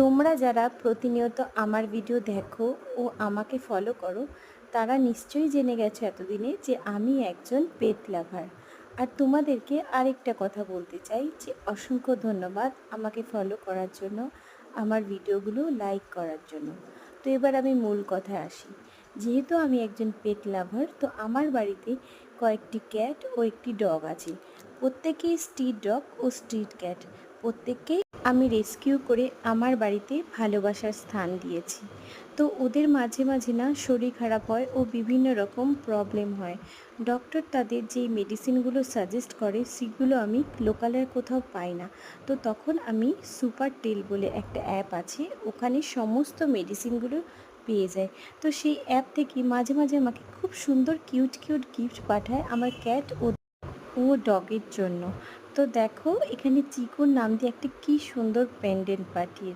তোমরা যারা প্রতিনিয়ত আমার ভিডিও দেখো ও আমাকে ফলো করো, তারা নিশ্চয়ই জেনে গেছো এতদিনে যে আমি একজন পেট লাভার আর তোমাদেরকে আরেকটা কথা বলতে চাই যে অসংখ্য ধন্যবাদ আমাকে ফলো করার জন্য, আমার ভিডিওগুলো লাইক করার জন্য। তো এবার আমি মূল কথায় আসি। যেহেতু আমি একজন পেট লাভার তো আমার বাড়িতে কয়েকটি ক্যাট ও একটি ডগ আছে। প্রত্যেকেই স্ট্রিট ডগ ও স্ট্রিট ক্যাট প্রত্যেককেই আমি রেস্কিউ করে আমার বাড়িতে ভালোবাসার স্থান দিয়েছি। তো ওদের মাঝে মাঝে না শরীর খারাপ হয় ও বিভিন্ন রকম প্রবলেম হয়। ডক্টর তাদের যেই মেডিসিনগুলো সাজেস্ট করে সেগুলো আমি লোকালের কোথাও পাই না। তো তখন আমি সুপার টেল বলে একটা অ্যাপ আছে, ওখানে সমস্ত মেডিসিনগুলো পেয়ে যায়। তো সেই অ্যাপ থেকে মাঝে মাঝে আমাকে খুব সুন্দর কিউট কিউট গিফট পাঠায় আমার ক্যাট ও ও ডগের জন্য। তো দেখো এখানে চিকুর নাম দিয়ে একটা কি সুন্দর পেন্ডেন্ট পাঠিয়ে